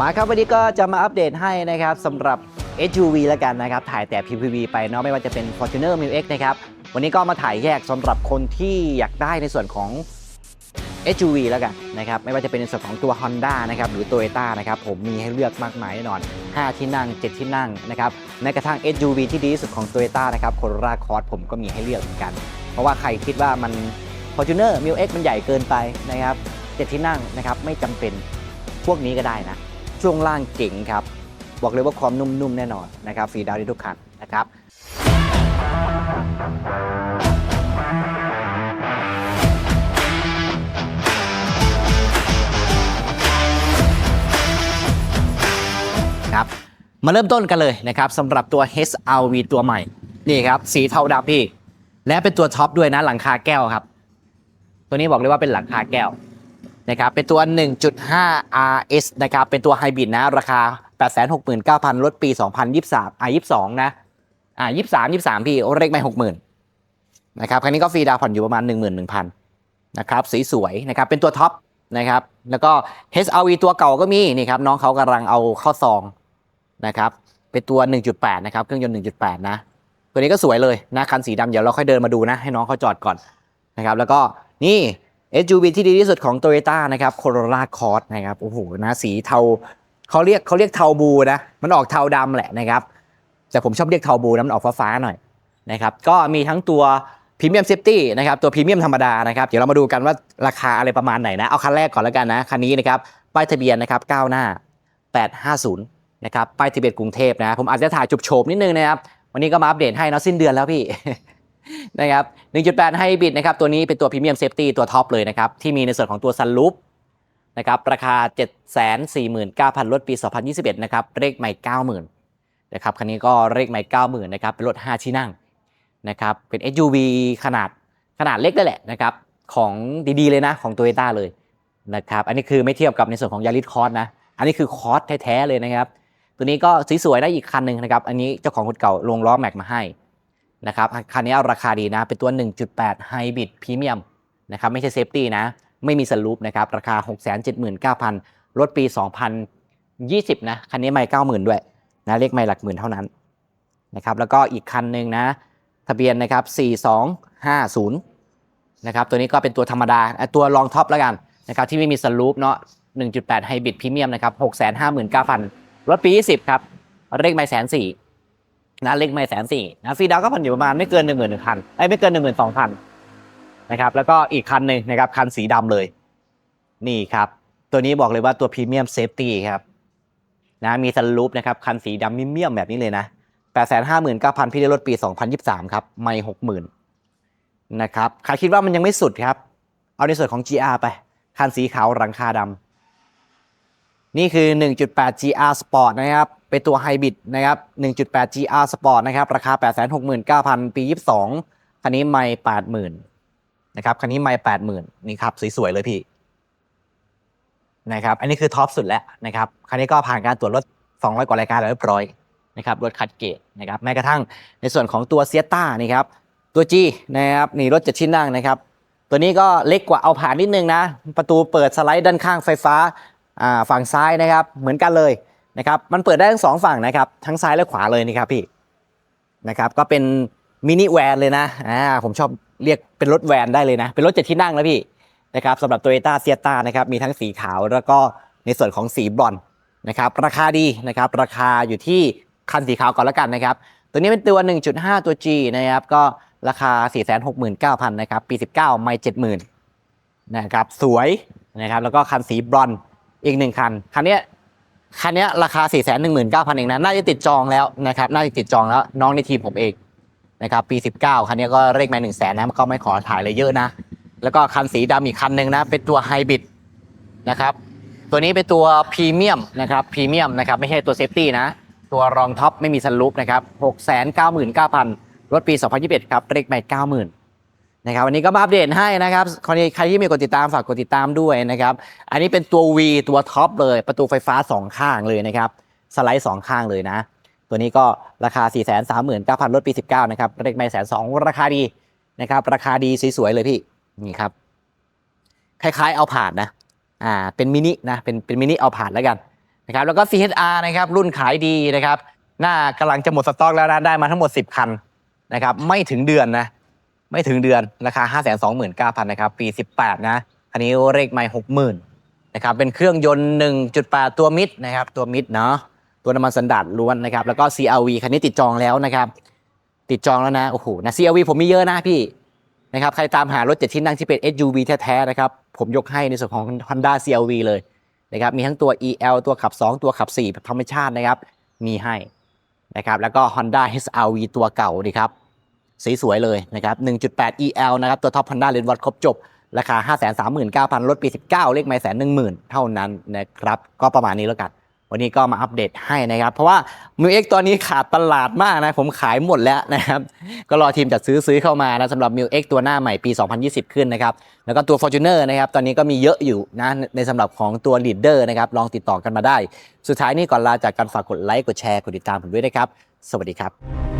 มาครับวันนี้ก็จะมาอัปเดตให้นะครับสำหรับ SUV แล้วกันนะครับ ถ่ายแต่ PPV ไปเนาะไม่ว่าจะเป็น Fortuner m i X นะครับ วันนี้ก็มาถ่ายแยกสำหรับคนที่อยากได้ในส่วนของ SUV แล้วกันนะครับ ไม่ว่าจะเป็นในส่วนของตัว Honda นะครับ หรือ Toyota นะครับ ผมมีให้เลือกมากมายแน่นอน 5 ที่นั่ง 7 ที่นั่งนะครับแม้กระทั่ง SUV ที่ดีที่สุดของ Toyota นะครับ Corolla Cross ผมก็มีให้เลือกเหมือนกัน เพราะว่าใครคิดว่ามัน Fortuner m i X มันใหญ่เกินไปนะครับ 7 ที่นั่งนะครับไม่จำเป็นพวกนี้ก็ได้นะ ช่วงล่างเจ๋งครับ บอกเลยว่าความนุ่มๆแน่นอนนะครับฟรีดาวน์ได้ทุกคันนะครับครับมาเริ่มต้นกันเลยนะครับสำหรับตัว HRV ตัวใหม่ นี่ครับ สีเทาดำพี่ และเป็นตัวท็อปด้วยนะหลังคาแก้วครับ ตัวนี้บอกเลยว่าเป็นหลังคาแก้ว นะครับเป็นตัว 1.5 RS นะครับเป็นตัวไฮบริดนะ ราคา 869,000 ลดปี 2023อะ22 นะอะ23 23 พี่ เลขไม่60,000นะครับคันนี้ก็ฟรีดาวน์ผ่อนอยู่ประมาณ 11,000นะครับสีสวยนะครับเป็นตัวท็อปนะครับแล้วก็ HRV ตัวเก่าก็มีนี่ครับน้องเขากำลังเอาเข้าซองนะครับเป็นตัว 1.8 นะครับเครื่องยนต์ 1.8 นะตัวนี้ก็สวยเลยนะคันสีดำเดี๋ยวเราค่อยเดินมาดูนะ ให้น้องเขาจอดก่อนนะครับแล้วก็นี่ SUV ที่ดีที่สุดของ Toyota นะครับ Corolla Cross นะครับโอ้โหนะสีเทาเขาเรียกเขาเรียกเทาบูนะมันออกเทาดำแหละนะครับ แต่ผมชอบเรียกเทาบูนะมันออกฟ้าๆหน่อยนะครับก็มีทั้งตัวพรีเมียมเซฟตี้นะครับตัวพรีเมียมธรรมดานะครับเดี๋ยวเรามาดูกันว่าราคาอะไรประมาณไหนนะ เอาคันแรกก่อนแล้วกันนะ คันนี้นะครับป้ายทะเบียนนะครับก้าวหน้า 850นะครับป้ายทะเบียนกรุงเทพนะผมอาจจะถ่ายจุบโฉบนิดนึงนะครับวันนี้ก็มาอัปเดตให้นะสิ้นเดือนแล้วพี่ นะครับ 1.8ให้บิดนะครับ ตัวนี้เป็นตัวพรีเมียมเซฟตี้ตัวท็อปเลยนะครับ ที่มีในส่วนของตัวซันลูปนะครับ ราคา 749,000ลดปี 2021 นะครับ เลขใหม่ 90,000 นะครับ คันนี้ก็เลขใหม่ 90,000 นะครับ เป็นรถ 5 ที่นั่งนะครับ เป็น SUV ขนาดขนาดเล็กได้แหละนะครับ ของดีๆ เลยนะ ของ Toyota เลยนะครับ อันนี้คือไม่เทียบกับในส่วนของยาริสคอร์สนะ อันนี้คือคอร์สแท้ๆเลยนะครับ ตัวนี้ก็สวยๆได้อีกคันหนึ่งนะครับ อันนี้เจ้าของคนเก่าลงล้อแม็กมาให้ นะครับคันนี้ราคาดีนะ เป็นตัว 1.8 Hybrid Premium นะครับ ไม่ใช่เซฟตี้นะ ไม่มีสลูปนะครับ ราคา 679,000 รถปี 2020 นะ คันนี้ไม่90,000 ด้วยนะ เลขไม่หลักหมื่นเท่านั้นนะครับ แล้วก็อีกคันหนึ่งนะ ทะเบียนนะครับ 4250 นะครับ ตัวนี้ก็เป็นตัวธรรมดา ตัวรองท็อปแล้วกันนะครับ ที่ไม่มีสลูปเนาะ 1.8 Hybrid Premium นะครับ 659,000 รถปี 20 ครับ เลขไม่แสนสี่ นะเลขไม่แสนสี่นะฟรีดาวก็ผ่อนอยู่ประมาณไม่เกินหนึ่งหมื่นหนึ่งพันไอ้ไม่เกินหนึ่งหมื่นสองพันนะครับแล้วก็อีกคันหนึ่งนะครับคันสีดำเลย นี่ครับ ตัวนี้บอกเลยว่าตัวพรีเมียมเซฟตี้ครับนะมีสลูปนะครับคันสีดำมิเมียมแบบนี้เลยนะแปดแสนห้าหมื่นเก้าพันพี่ได้รถปีสองพันยี่สิบสามครับไม่หกหมื่นนะครับใครคิดว่ามันยังไม่สุดครับ เอาในส่วนของ GR ไป คันสีขาวหลังคาดำนี่คือ 1.8 GR Sport นะครับ เป็นตัวไฮบริดนะครับ 1.8 GR Sport นะครับ ราคา 869,000 ปี 22 คันนี้ไม่80,000 นะครับ คันนี้ไม่80,000 นี่ครับ สวย ๆ เลยพี่ นะครับ อันนี้คือท็อปสุดแล้วนะครับ คันนี้ก็ผ่านการตรวจรถ 200 กว่ารายการแล้วเรียบร้อยนะครับ รถคัดเกรดนะครับ แม้กระทั่งในส่วนของตัวเซียต้านี่ครับ ตัว G นะครับ นี่รถเจ็ดชิ้นนั่งนะครับ ตัวนี้ก็เล็กกว่าเอาผ่านนิดนึงนะ ประตูเปิดสไลด์ด้านข้างไฟฟ้าอ่าฝั่งซ้ายนะครับ เหมือนกันเลย นะครับมันเปิดได้ทั้งสองฝั่งนะครับทั้งซ้ายและขวาเลยนี่ครับพี่นะครับก็เป็นมินิแวนเลยนะอ่าผมชอบเรียกเป็นรถแวนได้เลยนะ เป็นรถเจ็ดที่นั่งแล้วพี่นะครับสำหรับ t o y ยต้าเซียต้านะครับมีทั้งสีขาวแล้วก็ในส่วนของสีบรอนซ์นะครับราคาดีนะครับราคาอยู่ที่คันสีขาวก่อนแล้วกันนะครับตัวนี้เป็นตัว 1.5 ตัว G นะครับก็ราคา 469,000นะครับปี 19 ไม่ 70,000นะครับสวยนะครับแล้วก็คันสีบรอนซ์อีกหนึ่งคัน คันเนี้ย คันนี้ราคา 4 1 9 0 0 0 เองนะ น่าจะติดจองแล้วนะครับ น่าจะติดจองแล้วน้องในทีมผมเองนะครับ ปี 19 คันนี้ก็เลขมา1 0 0 0 0แสนนะก็ไม่ขอถ่ายอะไรเยอะนะ แล้วก็คันสีดำอีกคันหนึ่งนะ เป็นตัวไฮบริดนะครับ ตัวนี้เป็นตัวพรีเมียมนะครับ พรีเมียมนะครับ ไม่ใช่ตัวเซฟตี้นะ ตัวรองท็อปไม่มีสลูปนะครับ 699,000 รถปี 2021 ครับเลขใหม่90,000 นะครับวันนี้ก็มาอัปเดตให้นะครับใครใครที่มีกดติดตามฝากกดติดตามด้วยนะครับ อันนี้เป็นตัว V ตัวท็อปเลย ประตูไฟฟ้า 2 ข้างเลยนะครับ สไลด์ 2 ข้างเลยนะ ตัวนี้ก็ราคา 4 3 9 0 0 0รถปี 19 นะครับเลขไม่แสนสองราคาดีนะครับ ราคาดีสวยๆเลยพี่ นี่ครับ คล้ายๆเอาผ่านนะ อ่า เป็นมินินะ เป็นเป็นมินิเอาผ่านแล้วกันนะครับ แล้วก็ CHR นะครับ รุ่นขายดีนะครับ หน้ากำลังจะหมดสต็อกแล้วนะ ได้มาทั้งหมด 10 คันนะครับ ไม่ถึงเดือนนะ ไม่ถึงเดือนราคา 5 2 9 0 0 0นะครับปี 18 นะอันนี้เลขไม่60,000นะครับเป็นเครื่องยนต์ 1.8 ตัวมิดนะครับตัวมิดเนาะตัวน้ำมันสันดาดล้วนนะครับแล้วก็ CRV คันนี้ติดจองแล้วนะครับ ติดจองแล้วนะโอ้โหนะ CRV ผมมีเยอะนะพี่นะครับใครตามหารถเจ็ดที่นั่งที่เป็น SUV แท้ๆนะครับผมยกให้ในส่วนของ Honda CRV เลยนะครับมีทั้งตัว EL ตัวขับ 2 ตัวขับ4แบบธรรมชาตินะครับมีให้นะครับแล้วก็ Honda HRV ตัวเก่าดีครับ สีสวยเลยนะครับ1.8 EL นะครับตัวท็อป Honda เลนวัดครบจบ ราคา 539,000ลดปี 19 เลขไม่แสนหนึ่งหมื่นเท่านั้นนะครับก็ประมาณนี้แล้วกัน วันนี้ก็มาอัปเดตให้นะครับ เพราะว่ามิวเอ็กตอนนี้ขาดตลาดมากนะผมขายหมดแล้วนะครับ ก็รอทีมจัดซื้อซื้อเข้ามานะสำหรับมิวเอ็กตัวหน้าใหม่ปี 2020 ขึ้นนะครับ แล้วก็ตัว Fortuner นะครับตอนนี้ก็มีเยอะอยู่นะในสำหรับของตัว Leader นะครับลองติดต่อกันมาได้ สุดท้ายนี่ก่อนลาจากการฝากกดไลค์กดแชร์กดติดตามผมด้วยนะครับสวัสดีครับ